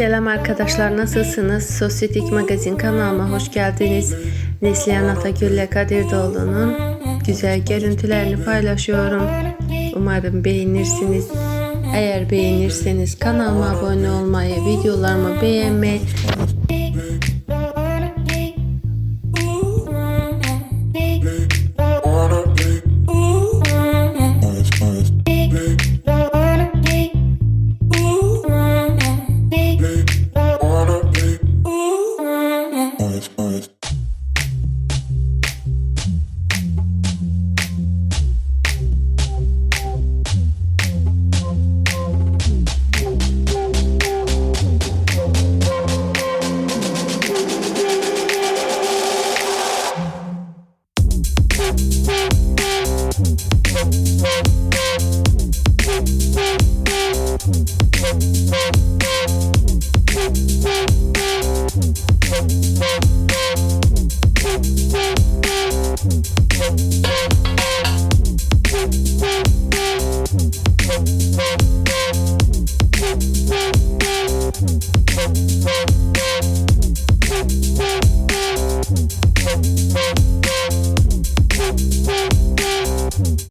Selam arkadaşlar nasılsınız? Sosyetik Magazin kanalıma hoş geldiniz. Neslihan Atagül ile Kadir Doğulu'nun güzel görüntülerini paylaşıyorum. Umarım beğenirsiniz. Eğer beğenirseniz kanalıma abone olmayı, videolarımı beğenmeyi Thank you.